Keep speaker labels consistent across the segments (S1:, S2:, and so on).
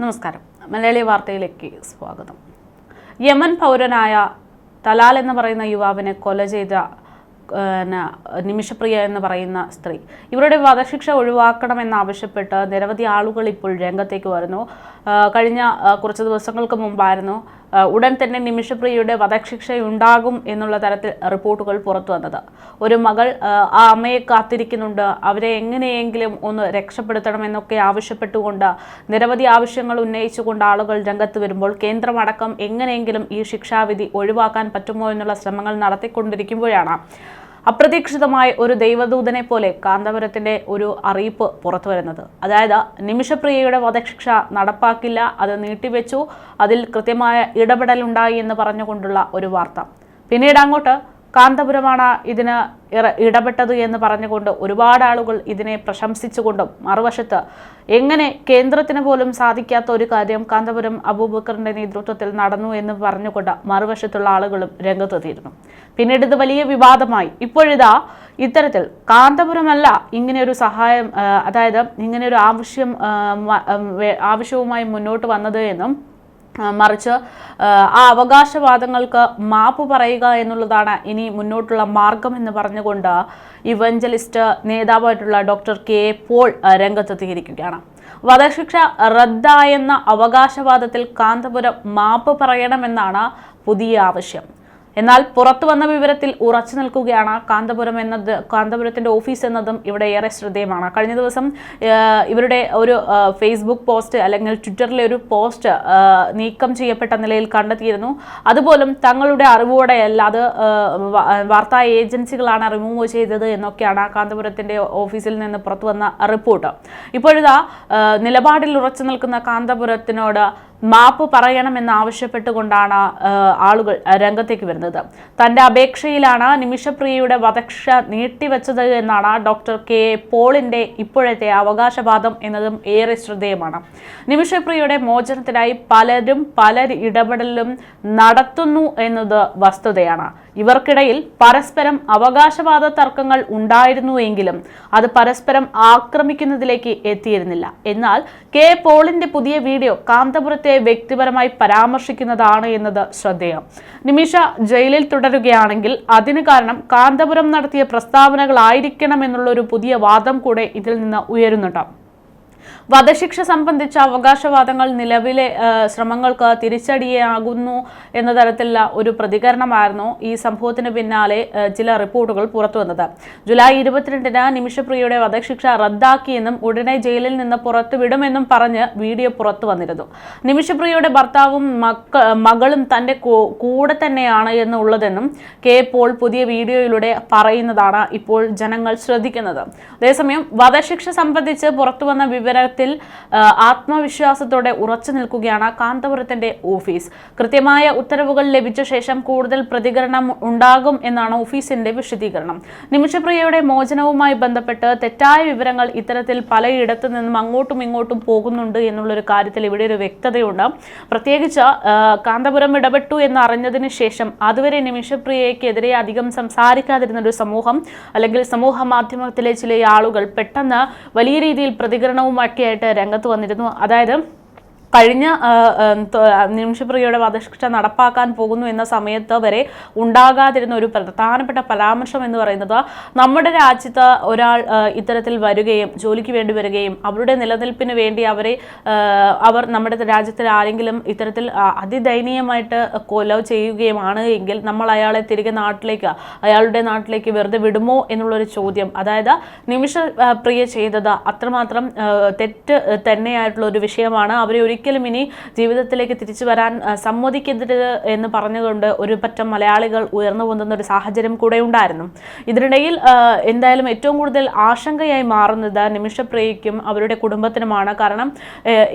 S1: നമസ്കാരം. മലയാളി വാർത്തയിലേക്ക് സ്വാഗതം. യമൻ പൗരനായ തലാൽ എന്ന് പറയുന്ന യുവാവിനെ കൊല ചെയ്ത നിമിഷപ്രിയ എന്ന് പറയുന്ന സ്ത്രീ. ഇവരുടെ വധശിക്ഷ ഒഴിവാക്കണമെന്നാവശ്യപ്പെട്ട് നിരവധി ആളുകൾ ഇപ്പോൾ രംഗത്തേക്ക് വരുന്നു. കഴിഞ്ഞ കുറച്ച് ദിവസങ്ങൾക്ക് മുമ്പായിരുന്നു ഉടൻ തന്നെ നിമിഷപ്രിയയുടെ വധശിക്ഷ ഉണ്ടാകും എന്നുള്ള തരത്തിൽ റിപ്പോർട്ടുകൾ പുറത്തു വന്നത്. ഒരു മകൾ ആ, ആ അമ്മയെ കാത്തിരിക്കുന്നുണ്ട്. അവരെ എങ്ങനെയെങ്കിലും ഒന്ന് രക്ഷപ്പെടുത്തണം എന്നൊക്കെ ആവശ്യപ്പെട്ടുകൊണ്ട് നിരവധി ആവശ്യങ്ങൾ ഉന്നയിച്ചുകൊണ്ട് ആളുകൾ രംഗത്ത് വരുമ്പോൾ കേന്ദ്രമടക്കം എങ്ങനെയെങ്കിലും ഈ ശിക്ഷാവിധി ഒഴിവാക്കാൻ പറ്റുമോ എന്നുള്ള ശ്രമങ്ങൾ നടത്തിക്കൊണ്ടിരിക്കുമ്പോഴാണ് അപ്രതീക്ഷിതമായ ഒരു ദൈവദൂതനെ പോലെ കാന്തപുരത്തിന്റെ ഒരു അറിയിപ്പ് പുറത്തു വരുന്നത് അതായത് നിമിഷപ്രിയയുടെ വധശിക്ഷ നടപ്പാക്കില്ല അത് നീട്ടിവെച്ചു അതിൽ കൃത്യമായ ഇടപെടലുണ്ടായി എന്ന് പറഞ്ഞുകൊണ്ടുള്ള ഒരു വാർത്ത. പിന്നീട് അങ്ങോട്ട് കാന്തപുരമാണ് ഇതിന് ഇടപെട്ടത് എന്ന് പറഞ്ഞുകൊണ്ട് ഒരുപാട് ആളുകൾ ഇതിനെ പ്രശംസിച്ചുകൊണ്ടും മറുവശത്ത് എങ്ങനെ കേന്ദ്രത്തിന് പോലും സാധിക്കാത്ത ഒരു കാര്യം കാന്തപുരം അബൂബക്കറിന്റെ നേതൃത്വത്തിൽ നടന്നു എന്ന് പറഞ്ഞുകൊണ്ട് മറുവശത്തുള്ള ആളുകളും രംഗത്തെത്തിയിരുന്നു പിന്നീട് ഇത് വലിയ വിവാദമായി. ഇപ്പോഴിതാ ഇത്തരത്തിൽ കാന്തപുരമല്ല ഇങ്ങനെയൊരു സഹായം അതായത് ഇങ്ങനെയൊരു ആവശ്യം ആവശ്യവുമായി മുന്നോട്ട് വന്നത് എന്നും മറിച്ച് ആ, അവകാശവാദങ്ങൾക്ക് മാപ്പ് പറയുക എന്നുള്ളതാണ് ഇനി മുന്നോട്ടുള്ള മാർഗം എന്ന് പറഞ്ഞുകൊണ്ട് ഇവഞ്ചലിസ്റ്റ് നേതാവായിട്ടുള്ള ഡോക്ടർ കെ പോൾ രംഗത്തെത്തിയിരിക്കുകയാണ്. വധശിക്ഷ റദ്ദായെന്ന അവകാശവാദത്തിൽ കാന്തപുരം മാപ്പ് പറയണമെന്നാണ് പുതിയ ആവശ്യം. എന്നാൽ പുറത്തു വന്ന വിവരത്തിൽ ഉറച്ചു നിൽക്കുകയാണ് കാന്തപുരം എന്നത് കാന്തപുരത്തിന്റെ ഓഫീസ് എന്നതും ഇവിടെ ഏറെ ശ്രദ്ധേയമാണ്. കഴിഞ്ഞ ദിവസം ഇവരുടെ ഒരു ഫേസ്ബുക്ക് പോസ്റ്റ് അല്ലെങ്കിൽ ട്വിറ്ററിലെ ഒരു പോസ്റ്റ് നീക്കം ചെയ്യപ്പെട്ട നിലയിൽ കണ്ടെത്തിയിരുന്നു. അതുപോലും തങ്ങളുടെ അറിവോടെയല്ല അത് വാർത്താ ഏജൻസികളാണ് റിമൂവ് ചെയ്തത് എന്നൊക്കെയാണ് കാന്തപുരത്തിന്റെ ഓഫീസിൽ നിന്ന് പുറത്തു വന്ന റിപ്പോർട്ട്. ഇപ്പോഴിതാ നിലപാടിൽ ഉറച്ചു നിൽക്കുന്ന കാന്തപുരത്തിനോട് മാപ്പ് പറയണമെന്ന് ആവശ്യപ്പെട്ടുകൊണ്ടാണ് ആളുകൾ രംഗത്തേക്ക് വരുന്നത്. തന്റെ അപേക്ഷയിലാണ് നിമിഷപ്രിയയുടെ വധക്ഷ നീട്ടിവെച്ചത് എന്നാണ് ഡോക്ടർ കെ പോളിന്റെ ഇപ്പോഴത്തെ അവകാശവാദം എന്നതും ഏറെ ശ്രദ്ധേയമാണ്. നിമിഷപ്രിയയുടെ മോചനത്തിനായി പലരും പല ഇടപെടലും നടത്തുന്നു എന്നത് വസ്തുതയാണ്. ഇവർക്കിടയിൽ പരസ്പരം അവകാശവാദ തർക്കങ്ങൾ ഉണ്ടായിരുന്നുവെങ്കിലും അത് പരസ്പരം ആക്രമിക്കുന്നതിലേക്ക് എത്തിയിരുന്നില്ല. എന്നാൽ കെ പോളിന്റെ പുതിയ വീഡിയോ കാന്തപുരത്തെ വ്യക്തിപരമായി പരാമർശിക്കുന്നതാണ് എന്നത് ശ്രദ്ധേയം. നിമിഷ ജയിലിൽ തുടരുകയാണെങ്കിൽ അതിന് കാരണം കാന്തപുരം നടത്തിയ പ്രസ്താവനകളായിരിക്കണം എന്നുള്ള ഒരു പുതിയ വാദം കൂടെ ഇതിൽ നിന്ന് ഉയരുന്നുണ്ട്. വധശിക്ഷ സംബന്ധിച്ച അവകാശവാദങ്ങൾ നിലവിലെ ശ്രമങ്ങൾക്ക് തിരിച്ചടിയാകുന്നു എന്ന തരത്തിലുള്ള ഒരു പ്രതികരണമായിരുന്നു ഈ സംഭവത്തിന് പിന്നാലെ ചില റിപ്പോർട്ടുകൾ പുറത്തുവന്നത് ജൂലൈ ഇരുപത്തിരണ്ടിന് നിമിഷപ്രിയയുടെ വധശിക്ഷ റദ്ദാക്കിയെന്നും ഉടനെ ജയിലിൽ നിന്ന് പുറത്തുവിടുമെന്നും പറഞ്ഞ് വീഡിയോ പുറത്തു വന്നിരുന്നു. നിമിഷപ്രിയയുടെ ഭർത്താവും മക്ക മകളും തന്റെ കൂടെ തന്നെയാണ് എന്നുള്ളതെന്നും കെ പോൾ പുതിയ വീഡിയോയിലൂടെ പറയുന്നതാണ് ഇപ്പോൾ ജനങ്ങൾ ശ്രദ്ധിക്കുന്നത്. അതേസമയം വധശിക്ഷ സംബന്ധിച്ച് പുറത്തു വന്ന വിവരത്തിൽ ആത്മവിശ്വാസത്തോടെ ഉറച്ചു നിൽക്കുകയാണ് കാന്തപുരത്തിന്റെ ഓഫീസ്. കൃത്യമായ ഉത്തരവുകൾ ലഭിച്ച ശേഷം കൂടുതൽ പ്രതികരണം ഉണ്ടാകും എന്നാണ് ഓഫീസിന്റെ വിശദീകരണം. നിമിഷപ്രിയയുടെ മോചനവുമായി ബന്ധപ്പെട്ട് തെറ്റായ വിവരങ്ങൾ ഇത്തരത്തിൽ പലയിടത്തു നിന്നും അങ്ങോട്ടും ഇങ്ങോട്ടും പോകുന്നുണ്ട് എന്നുള്ളൊരു കാര്യത്തിൽ ഇവിടെ ഒരു വ്യക്തതയുണ്ട്. പ്രത്യേകിച്ച് കാന്തപുരം ഇടപെട്ടു എന്ന് അറിഞ്ഞതിന് ശേഷം അതുവരെ നിമിഷപ്രിയയ്ക്കെതിരെ അധികം സംസാരിക്കാതിരുന്ന ഒരു സമൂഹം അല്ലെങ്കിൽ സമൂഹ മാധ്യമത്തിലെ ചില ആളുകൾ പെട്ടെന്ന് വലിയ രീതിയിൽ പ്രതികരണവുമൊക്കെ ആയിട്ട് രംഗത്ത് വന്നിരുന്നു. അതായത് കഴിഞ്ഞ നിമിഷപ്രിയയുടെ വധശിക്ഷ നടപ്പാക്കാൻ പോകുന്നു എന്ന സമയത്ത് വരെ ഉണ്ടാകാതിരുന്ന ഒരു പ്രധാനപ്പെട്ട പരാമർശം എന്ന് പറയുന്നത് നമ്മുടെ രാജ്യത്ത് ഒരാൾ ഇത്തരത്തിൽ വരികയും ജോലിക്ക് വേണ്ടി വരികയും അവരുടെ നിലനിൽപ്പിന് വേണ്ടി അവരെ അവർ നമ്മുടെ രാജ്യത്തിൽ ആരെങ്കിലും ഇത്തരത്തിൽ അതിദയനീയമായിട്ട് കൊല ചെയ്യുകയുമാണ് എങ്കിൽ നമ്മൾ അയാളെ തിരികെ നാട്ടിലേക്ക് അയാളുടെ നാട്ടിലേക്ക് വെറുതെ വിടുമോ എന്നുള്ളൊരു ചോദ്യം. അതായത് നിമിഷ പ്രിയ ചെയ്തത് അത്രമാത്രം തെറ്റ് തന്നെയായിട്ടുള്ള ഒരു വിഷയമാണ്. അവരെ ഒരിക്കലും ഇനി ജീവിതത്തിലേക്ക് തിരിച്ചു വരാൻ സമ്മതിക്കരുത് എന്ന് പറഞ്ഞുകൊണ്ട് ഒരു പറ്റം മലയാളികൾ ഉയർന്നു പൊന്തുന്ന ഒരു സാഹചര്യം കൂടെ ഉണ്ടായിരുന്നു. ഇതിനിടയിൽ എന്തായാലും ഏറ്റവും കൂടുതൽ ആശങ്കയായി മാറുന്നത് നിമിഷപ്രിയയ്ക്കും അവരുടെ കുടുംബത്തിനുമാണ്. കാരണം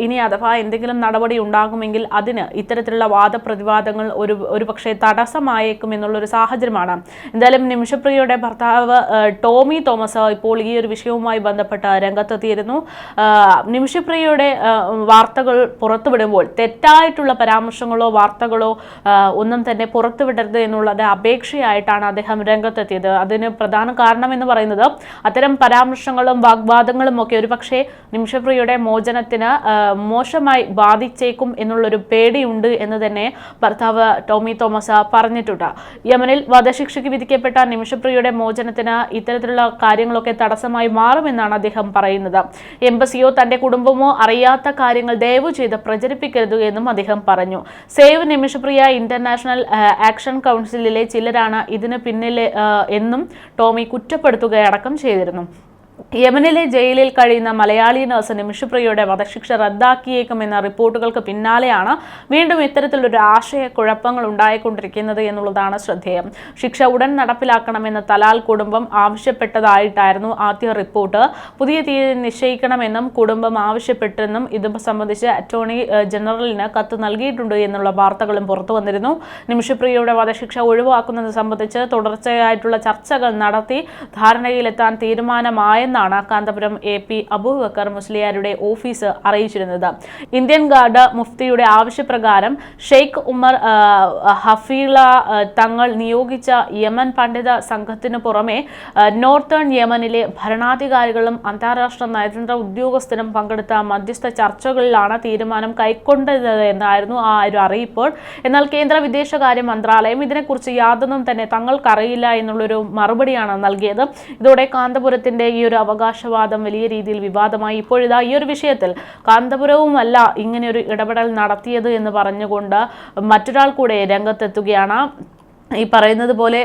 S1: ഇനി അഥവാ എന്തെങ്കിലും നടപടി ഉണ്ടാകുമെങ്കിൽ അതിന് ഇത്തരത്തിലുള്ള വാദപ്രതിവാദങ്ങൾ ഒരു ഒരു പക്ഷേ തടസ്സമായേക്കും എന്നുള്ളൊരു സാഹചര്യമാണ്. എന്തായാലും നിമിഷപ്രിയയുടെ ഭർത്താവ് ടോമി തോമസ് ഇപ്പോൾ ഈ ഒരു വിഷയവുമായി ബന്ധപ്പെട്ട് രംഗത്തെത്തിയിരുന്നു. നിമിഷപ്രിയയുടെ വാർത്തകൾ പുറത്തുവിടുമ്പോൾ തെറ്റായിട്ടുള്ള പരാമർശങ്ങളോ വാർത്തകളോ ഒന്നും തന്നെ പുറത്തുവിടരുത് എന്നുള്ളത് അപേക്ഷയായിട്ടാണ് അദ്ദേഹം രംഗത്തെത്തിയത്. അതിന് പ്രധാന കാരണം എന്ന് പറയുന്നത് അത്തരം പരാമർശങ്ങളും വാഗ്വാദങ്ങളും ഒക്കെ ഒരുപക്ഷെ നിമിഷപ്രിയയുടെ മോചനത്തിന് മോശമായി ബാധിച്ചേക്കും എന്നുള്ളൊരു പേടിയുണ്ട് എന്ന് തന്നെ ഭർത്താവ് ടോമി തോമസ് പറഞ്ഞിട്ടുണ്ട്. യമനിൽ വധശിക്ഷയ്ക്ക് വിധിക്കപ്പെട്ട നിമിഷപ്രിയയുടെ മോചനത്തിന് ഇത്തരത്തിലുള്ള കാര്യങ്ങളൊക്കെ തടസ്സമായി മാറുമെന്നാണ് അദ്ദേഹം പറയുന്നത്. എംബസിയോ തന്റെ കുടുംബമോ അറിയാത്ത കാര്യങ്ങൾ ദയവു പ്രചരിപ്പിക്കരുത് എന്നും അദ്ദേഹം പറഞ്ഞു. സേവ് നിമിഷപ്രിയ ഇന്റർനാഷണൽ ആക്ഷൻ കൗൺസിലിലെ ചിലരാണ് ഇതിന് പിന്നിലെ എന്നും ടോമി കുറ്റപ്പെടുത്തുകയടക്കം ചെയ്തിരുന്നു. യമനിലെ ജയിലിൽ കഴിയുന്ന മലയാളി നഴ്സ് നിമിഷപ്രിയയുടെ വധശിക്ഷ റദ്ദാക്കിയേക്കുമെന്ന റിപ്പോർട്ടുകൾക്ക് പിന്നാലെയാണ് വീണ്ടും ഇത്തരത്തിലൊരു ആശയക്കുഴപ്പങ്ങൾ ഉണ്ടായിക്കൊണ്ടിരിക്കുന്നത് എന്നുള്ളതാണ് ശ്രദ്ധേയം. ശിക്ഷ ഉടൻ നടപ്പിലാക്കണമെന്ന് തലാൽ കുടുംബം ആവശ്യപ്പെട്ടതായിട്ടായിരുന്നു ആദ്യ റിപ്പോർട്ട്. പുതിയ തീയതി നിശ്ചയിക്കണമെന്നും കുടുംബം ആവശ്യപ്പെട്ടെന്നും ഇത് സംബന്ധിച്ച് അറ്റോർണി ജനറലിന് കത്ത് നൽകിയിട്ടുണ്ട് എന്നുള്ള വാർത്തകളും പുറത്തു വന്നിരുന്നു. നിമിഷപ്രിയയുടെ വധശിക്ഷ ഒഴിവാക്കുന്നത് സംബന്ധിച്ച് തുടർച്ചയായിട്ടുള്ള ചർച്ചകൾ നടത്തി ധാരണയിലെത്താൻ തീരുമാനമായെന്നാണ് കാന്തപുരം എ പി അബൂബക്കർ മുസ്ലിയാരുടെ ഓഫീസ് അറിയിച്ചിരുന്നത്. ഇന്ത്യൻ ഗാർഡ് മുഫ്തിയുടെ ആവശ്യപ്രകാരം ഷെയ്ഖ് ഉമർ ഹഫീള തങ്ങൾ നിയോഗിച്ച യമൻ പണ്ഡിത സംഘത്തിനു പുറമെ നോർത്തേൺ യമനിലെ ഭരണാധികാരികളും അന്താരാഷ്ട്ര നയതന്ത്ര ഉദ്യോഗസ്ഥരും പങ്കെടുത്ത മധ്യസ്ഥ ചർച്ചകളിലാണ് തീരുമാനം കൈക്കൊണ്ടത് എന്നായിരുന്നു ആ ഒരു അറിയിപ്പോൾ എന്നാൽ കേന്ദ്ര വിദേശകാര്യ മന്ത്രാലയം ഇതിനെക്കുറിച്ച് യാതൊന്നും തന്നെ തങ്ങൾക്കറിയില്ല എന്നുള്ളൊരു മറുപടിയാണ് നൽകിയത്. ഇതോടെ കാന്തപുരത്തിന്റെ ഈ ഒരു അവകാശവാദം വലിയ രീതിയിൽ വിവാദമായി. ഇപ്പോഴിതാ ഈ ഒരു വിഷയത്തിൽ കാന്തപുരവുമല്ല ഇങ്ങനെയൊരു ഇടപെടൽ നടത്തിയത് എന്ന് പറഞ്ഞുകൊണ്ട് മറ്റൊരാൾ കൂടെ രംഗത്തെത്തുകയാണ്. ഈ പറയുന്നത് പോലെ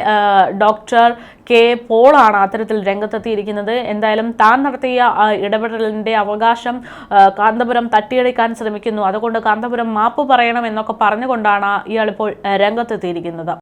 S1: ഡോക്ടർ കെ പോളാണ് അത്തരത്തിൽ രംഗത്തെത്തിയിരിക്കുന്നത്. എന്തായാലും താൻ നടത്തിയ ഇടപെടലിന്റെ അവകാശം കാന്തപുരം തട്ടിയെടുക്കാൻ ശ്രമിക്കുന്നു. അതുകൊണ്ട് കാന്തപുരം മാപ്പ് പറയണം എന്നൊക്കെ പറഞ്ഞുകൊണ്ടാണ് ഇയാളിപ്പോൾ രംഗത്തെത്തിയിരിക്കുന്നത്.